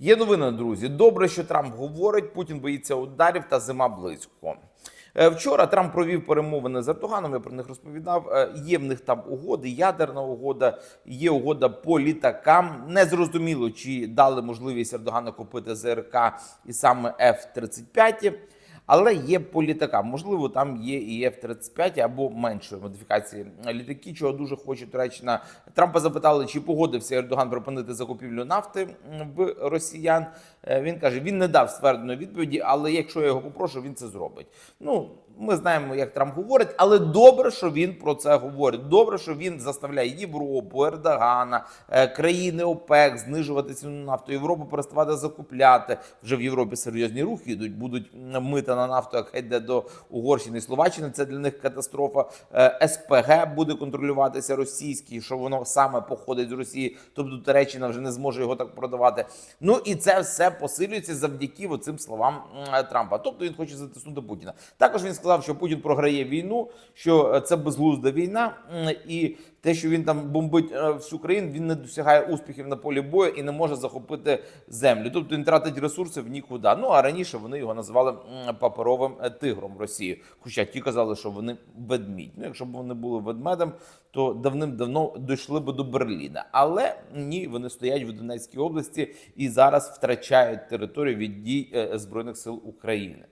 Є новина, друзі. Добре, що Трамп говорить. Путін боїться ударів та зима близько. Е, Вчора Трамп провів перемовини з Артуганом. Я про них розповідав. Е, Є в них там угоди, ядерна угода, є угода по літакам. Не зрозуміло, чи дали можливість Ердогану купити ЗРК і саме F-35. Але є по літакам. Можливо, там є і F-35 або меншої модифікації літаки, чого дуже хочуть Туреччина. Трампа запитали, чи погодився Ердоган припинити закупівлю нафти в росіян. Е, Він каже, він не дав ствердної відповіді, але якщо я його попрошу, він це зробить. Ну, ми знаємо, як Трамп говорить, але добре, що він про це говорить. Добре, що він заставляє Європу, Ердогана, е, країни ОПЕК знижувати ціну нафту. Європу переставати закупляти. Вже в Європі серйозні рухи йдуть. Будуть мита на нафту, яка йде до Угорщини і Словаччини. Це для них катастрофа. Е, СПГ буде контролюватися російський, що воно саме походить з Росії. Тобто Туреччина вже не зможе його так продавати. Ну і це все посилюється завдяки оцим словам Трампа. Тобто він хоче затиснути Путіна. Також він сказав, що Путін програє війну, що е, це безглузда війна, і те, що він там бомбить е, всю країну, він не досягає успіхів на полі бою і не може захопити землю. Тобто він тратить ресурси в нікуди. Ну а раніше вони його називали паперовим е, тигром Росії. Хоча ті казали, що вони ведмідь. Ну, якщо б вони були ведмедем, то давним-давно дійшли б до Берліна. Але ні, вони стоять в Донецькій області і зараз втрачають територію від дій збройних сил України.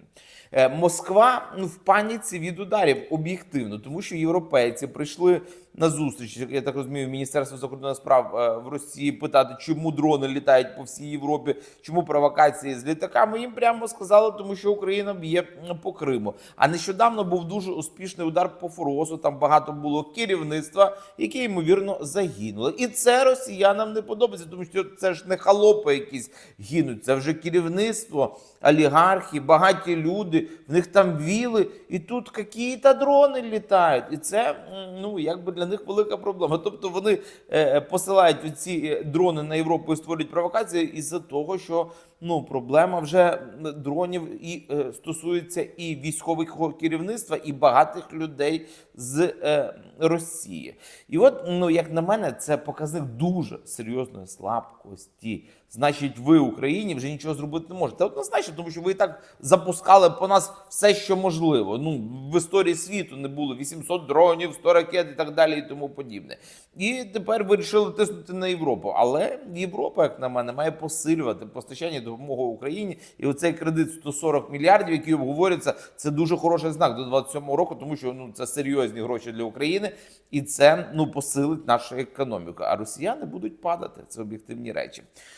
Е, Москва ну, в паніці від ударів об'єктивно, тому що європейці прийшли на зустріч, я так розумію, Міністерство закордонних справ е, в Росії питати, чому дрони літають по всій Європі, чому провокації з літаками. Їм прямо сказали, тому що Україна б'є по Криму. А нещодавно був дуже успішний удар по Форосу. Там багато було керівництва, яке ймовірно загинуло. І це росіянам не подобається, тому що це ж не халопи якісь гинуть, це вже керівництво, олігархи, багаті люди. В них там віли, і тут якісь дрони літають. І це ну якби для них велика проблема. Тобто вони е, посилають ці дрони на Європу і створюють провокації із-за того, що ну проблема вже дронів і е, стосується і військового керівництва, і багатих людей з е, Росії. І от, ну як на мене, це показник дуже серйозної слабкості. Значить, ви Україні вже нічого зробити не можете. Однозначно, тому що ви і так запускали по нас все, що можливо. Ну в історії світу не було 800 дронів, 100 ракет і так далі, і тому подібне. І тепер вирішили тиснути на Європу. Але Європа, як на мене, має посилювати постачання допомоги Україні. І оцей кредит 140 мільярдів, який обговорюється, це дуже хороший знак до 27-го року, тому що ну це серйозні гроші для України, і це ну посилить нашу економіку. А росіяни будуть падати. Це об'єктивні речі.